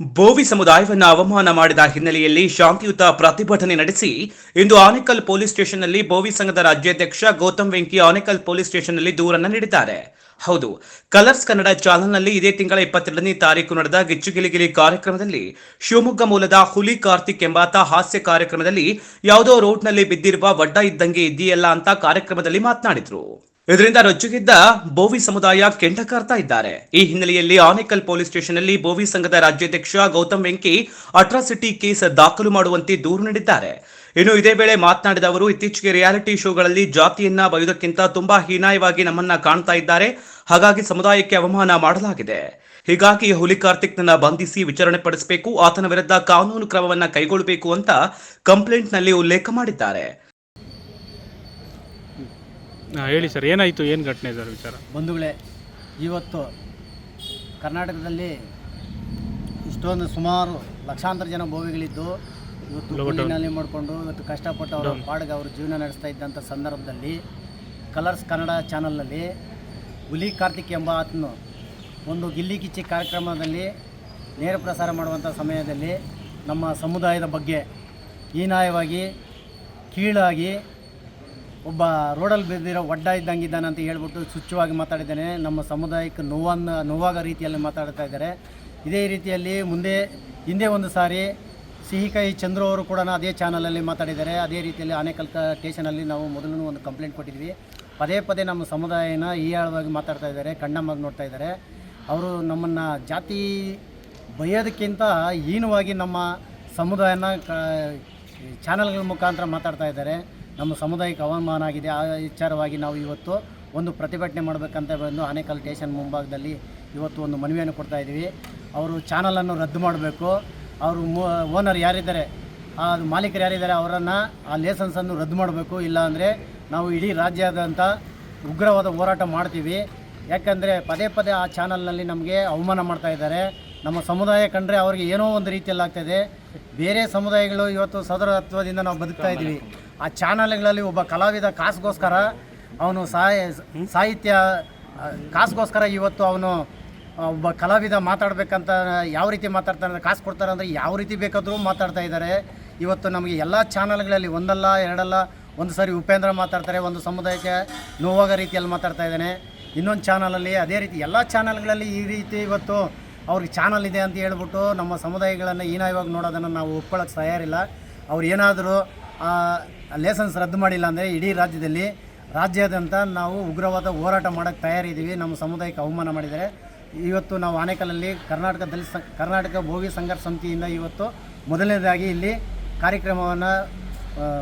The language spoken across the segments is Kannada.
ಬೋವಿ ಸಮುದಾಯವನ್ನು ಅವಮಾನ ಮಾಡಿದ ಹಿನ್ನೆಲೆಯಲ್ಲಿ ಶಾಂತಿಯುತ ಪ್ರತಿಭಟನೆ ನಡೆಸಿ ಇಂದು ಆನೇಕಲ್ ಪೊಲೀಸ್ ಸ್ಟೇಷನ್ನಲ್ಲಿ ಬೋವಿ ಸಂಘದ ರಾಜ್ಯಾಧ್ಯಕ್ಷ ಗೌತಮ್ ವೆಂಕಿ ಆನೇಕಲ್ ಪೊಲೀಸ್ ಸ್ಟೇಷನ್ನಲ್ಲಿ ದೂರನ್ನು ನೀಡಿದ್ದಾರೆ. ಹೌದು, ಕಲರ್ಸ್ ಕನ್ನಡ ಚಾನೆಲ್ನಲ್ಲಿ ಇದೇ ತಿಂಗಳ ಇಪ್ಪತ್ತೆರಡನೇ ತಾರೀಕು ನಡೆದ ಗಿಚ್ಚುಗಿಲಿಗಿಲಿ ಕಾರ್ಯಕ್ರಮದಲ್ಲಿ ಶಿವಮೊಗ್ಗ ಮೂಲದ ಹುಲಿ ಕಾರ್ತಿಕ್ ಎಂಬಾತ ಹಾಸ್ಯ ಕಾರ್ಯಕ್ರಮದಲ್ಲಿ ಯಾವುದೋ ರೋಡ್ನಲ್ಲಿ ಬಿದ್ದಿರುವ ವಡ್ಡ ಇದ್ದಂಗೆ ಇದೆಯಲ್ಲ ಅಂತ ಕಾರ್ಯಕ್ರಮದಲ್ಲಿ ಮಾತನಾಡಿದ್ರು. ಇದರಿಂದ ರಜ್ಜುಗಿದ್ದ ಬೋವಿ ಸಮುದಾಯ ಕೆಂಡಕಾರ್ತಾ ಇದ್ದಾರೆ. ಈ ಹಿನ್ನೆಲೆಯಲ್ಲಿ ಆನೇಕಲ್ ಪೊಲೀಸ್ ಸ್ಟೇಷನ್ನಲ್ಲಿ ಬೋವಿ ಸಂಘದ ರಾಜ್ಯಾಧ್ಯಕ್ಷ ಗೌತಮ್ ವೆಂಕಿ ಅಟ್ರಾಸಿಟಿ ಕೇಸ್ ದಾಖಲು ಮಾಡುವಂತೆ ದೂರು ನೀಡಿದ್ದಾರೆ. ಇನ್ನು ಇದೇ ವೇಳೆ ಮಾತನಾಡಿದ ಅವರು, ಇತ್ತೀಚೆಗೆ ರಿಯಾಲಿಟಿ ಶೋಗಳಲ್ಲಿ ಜಾತಿಯನ್ನ ಬಯುವುದಕ್ಕಿಂತ ತುಂಬಾ ಹೀನಾಯವಾಗಿ ನಮ್ಮನ್ನ ಕಾಣ್ತಾ ಇದ್ದಾರೆ. ಹಾಗಾಗಿ ಸಮುದಾಯಕ್ಕೆ ಅವಮಾನ ಮಾಡಲಾಗಿದೆ. ಹೀಗಾಗಿ ಹುಲಿ ಕಾರ್ತಿಕ್ನನ್ನ ಬಂಧಿಸಿ ವಿಚಾರಣೆ ಪಡಿಸಬೇಕು, ಆತನ ವಿರುದ್ಧ ಕಾನೂನು ಕ್ರಮವನ್ನ ಕೈಗೊಳ್ಳಬೇಕು ಅಂತ ಕಂಪ್ಲೇಂಟ್ನಲ್ಲಿ ಉಲ್ಲೇಖ ಮಾಡಿದ್ದಾರೆ. ಹಾಂ ಹೇಳಿ ಸರ್ ಏನಾಯಿತು ಏನು ಘಟನೆ ಸರ್ ವಿಚಾರ? ಬಂಧುಗಳೇ ಇವತ್ತು ಕರ್ನಾಟಕದಲ್ಲಿ ಇಷ್ಟೊಂದು ಸುಮಾರು ಲಕ್ಷಾಂತರ ಜನ ಭೋವಿಗಳಿದ್ದು ಇವತ್ತು ಕೂಲಿನಲ್ಲಿ ಮಾಡಿಕೊಂಡು ಇವತ್ತು ಕಷ್ಟಪಟ್ಟು ಅವರ ಪಾಡಿಗೆ ಅವರು ಜೀವನ ನಡೆಸ್ತಾ ಇದ್ದಂಥ ಸಂದರ್ಭದಲ್ಲಿ ಕಲರ್ಸ್ ಕನ್ನಡ ಚಾನಲ್ನಲ್ಲಿ ಹುಲಿ ಕಾರ್ತಿಕ್ ಎಂಬ ಆತನು ಒಂದು ಗಿಲ್ಲಿ ಕಿಚ್ಚಿ ಕಾರ್ಯಕ್ರಮದಲ್ಲಿ ನೇರ ಪ್ರಸಾರ ಮಾಡುವಂಥ ಸಮಯದಲ್ಲಿ ನಮ್ಮ ಸಮುದಾಯದ ಬಗ್ಗೆ ಹೀನಾಯವಾಗಿ ಕೀಳಾಗಿ ಒಬ್ಬ ರೋಡಲ್ಲಿ ಬಿದ್ದಿರೋ ಒಡ್ಡ ಇದ್ದಂಗೆ ಇದ್ದಾನೆ ಅಂತ ಹೇಳ್ಬಿಟ್ಟು ಸುಚ್ಚವಾಗಿ ಮಾತಾಡಿದ್ದಾನೆ. ನಮ್ಮ ಸಮುದಾಯಕ್ಕೆ ನೋವನ್ನು, ನೋವಾಗ ರೀತಿಯಲ್ಲಿ ಮಾತಾಡ್ತಾ ಇದ್ದಾರೆ. ಇದೇ ರೀತಿಯಲ್ಲಿ ಮುಂದೆ, ಹಿಂದೆ ಒಂದು ಸಾರಿ ಸಿಹಿಕಾಯಿ ಚಂದ್ರು ಅವರು ಕೂಡ ಅದೇ ಚಾನಲಲ್ಲಿ ಮಾತಾಡಿದ್ದಾರೆ. ಅದೇ ರೀತಿಯಲ್ಲಿ ಆನೇಕಲ್ ಸ್ಟೇಷನಲ್ಲಿ ನಾವು ಮೊದಲು ಒಂದು ಕಂಪ್ಲೇಂಟ್ ಕೊಟ್ಟಿದ್ವಿ. ಪದೇ ಪದೇ ನಮ್ಮ ಸಮುದಾಯನ ಹೀಯಾಳವಾಗಿ ಮಾತಾಡ್ತಾ ಇದ್ದಾರೆ, ಕಣ್ಣಮ್ಮಾಗಿ ನೋಡ್ತಾ ಇದ್ದಾರೆ. ಅವರು ನಮ್ಮನ್ನು ಜಾತಿ ಬಯ್ಯೋದಕ್ಕಿಂತ ಹೀನವಾಗಿ ನಮ್ಮ ಸಮುದಾಯನ ಕ, ಚಾನಲ್ಗಳ ಮುಖಾಂತರ ಮಾತಾಡ್ತಾ ಇದ್ದಾರೆ. ನಮ್ಮ ಸಮುದಾಯಕ್ಕೆ ಅವಮಾನ ಆಗಿದೆ. ಆ ವಿಚಾರವಾಗಿ ನಾವು ಇವತ್ತು ಒಂದು ಪ್ರತಿಭಟನೆ ಮಾಡಬೇಕಂತ ಬಂದು ಆನೇಕಲ್ ಸ್ಟೇಷನ್ ಮುಂಭಾಗದಲ್ಲಿ ಇವತ್ತು ಒಂದು ಮನವಿಯನ್ನು ಕೊಡ್ತಾ ಇದ್ದೀವಿ. ಅವರು ಚಾನಲನ್ನು ರದ್ದು ಮಾಡಬೇಕು. ಅವರು ಓನರ್ ಯಾರಿದ್ದಾರೆ, ಆ ಮಾಲೀಕರು ಯಾರಿದ್ದಾರೆ ಅವರನ್ನು ಆ ಲೈಸೆನ್ಸನ್ನು ರದ್ದು ಮಾಡಬೇಕು. ಇಲ್ಲ ಅಂದರೆ ನಾವು ಇಡೀ ರಾಜ್ಯಾದ್ಯಂತ ಉಗ್ರವಾದ ಹೋರಾಟ ಮಾಡ್ತೀವಿ. ಯಾಕಂದರೆ ಪದೇ ಪದೇ ಆ ಚಾನಲ್ನಲ್ಲಿ ನಮಗೆ ಅವಮಾನ ಮಾಡ್ತಾ ಇದ್ದಾರೆ. ನಮ್ಮ ಸಮುದಾಯ ಕಂಡ್ರೆ ಅವ್ರಿಗೆ ಏನೋ ಒಂದು ರೀತಿಯಲ್ಲಿ ಆಗ್ತಾಯಿದೆ ಬೇರೆ ಸಮುದಾಯಗಳು ಇವತ್ತು ಸದರತ್ವದಿಂದ ನಾವು ಬದುಕ್ತಾ ಇದ್ದೀವಿ. ಆ ಚಾನಲ್ಗಳಲ್ಲಿ ಒಬ್ಬ ಕಲಾವಿದ ಕಾಸಿಗೋಸ್ಕರ ಅವನು ಸಾಯ ಸಾಹಿತ್ಯ ಕಾಸುಗೋಸ್ಕರ ಇವತ್ತು ಅವನು ಒಬ್ಬ ಕಲಾವಿದ ಮಾತಾಡಬೇಕಂತ ಯಾವ ರೀತಿ ಮಾತಾಡ್ತಾರೆ ಅಂದರೆ ಕಾಸು ಕೊಡ್ತಾರೆ ಅಂದರೆ ಯಾವ ರೀತಿ ಬೇಕಾದರೂ ಮಾತಾಡ್ತಾ ಇದ್ದಾರೆ. ಇವತ್ತು ನಮಗೆ ಎಲ್ಲ ಚಾನಲ್ಗಳಲ್ಲಿ ಒಂದಲ್ಲ ಎರಡಲ್ಲ ಒಂದು ಸಾರಿ ಉಪೇಂದ್ರ ಮಾತಾಡ್ತಾರೆ ಒಂದು ಸಮುದಾಯಕ್ಕೆ ನೋವಾಗ ರೀತಿಯಲ್ಲಿ ಮಾತಾಡ್ತಾ ಇದ್ದಾನೆ. ಇನ್ನೊಂದು ಚಾನಲಲ್ಲಿ ಅದೇ ರೀತಿ ಎಲ್ಲ ಚಾನಲ್ಗಳಲ್ಲಿ ಈ ರೀತಿ ಇವತ್ತು ಅವ್ರಿಗೆ ಚಾನಲ್ ಇದೆ ಅಂತ ಹೇಳ್ಬಿಟ್ಟು ನಮ್ಮ ಸಮುದಾಯಗಳನ್ನು ಹೀನಾಯವಾಗಿ ನೋಡೋದನ್ನು ನಾವು ಒಪ್ಕೊಳ್ಳೋಕೆ ತಯಾರಿಲ್ಲ. ಅವ್ರು ಏನಾದರೂ ಲೈಸೆನ್ಸ್ ರದ್ದು ಮಾಡಿಲ್ಲ ಅಂದರೆ ಇಡೀ ರಾಜ್ಯದಲ್ಲಿ ರಾಜ್ಯಾದ್ಯಂತ ನಾವು ಉಗ್ರವಾದ ಹೋರಾಟ ಮಾಡೋಕ್ಕೆ ತಯಾರಿದ್ದೀವಿ. ನಮ್ಮ ಸಮುದಾಯಕ್ಕೆ ಅವಮಾನ ಮಾಡಿದರೆ ಇವತ್ತು ನಾವು ಆನೇಕಲಲ್ಲಿ ಕರ್ನಾಟಕ ಸ, ಕರ್ನಾಟಕ ಭೋವಿ ಸಂಘರ್ಷ ಸಮಿತಿಯಿಂದ ಇವತ್ತು ಮೊದಲನೇದಾಗಿ ಇಲ್ಲಿ ಕಾರ್ಯಕ್ರಮವನ್ನು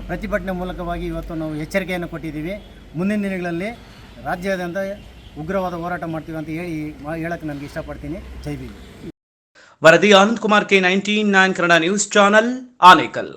ಪ್ರತಿಭಟನೆ ಮೂಲಕವಾಗಿ ಇವತ್ತು ನಾವು ಎಚ್ಚರಿಕೆಯನ್ನು ಕೊಟ್ಟಿದ್ದೀವಿ. ಮುಂದಿನ ದಿನಗಳಲ್ಲಿ ರಾಜ್ಯಾದ್ಯಂತ ಉಗ್ರವಾದ ಹೋರಾಟ ಮಾಡ್ತೀವಿ ಅಂತ ಹೇಳಿ ಹೇಳಕ್ಕೆ ನನಗೆ ಇಷ್ಟಪಡ್ತೀನಿ. ಜೈ ಭೀಮ್. ವರದಿ Anand Kumar K nineteen, nine Kannada news channel Anekal.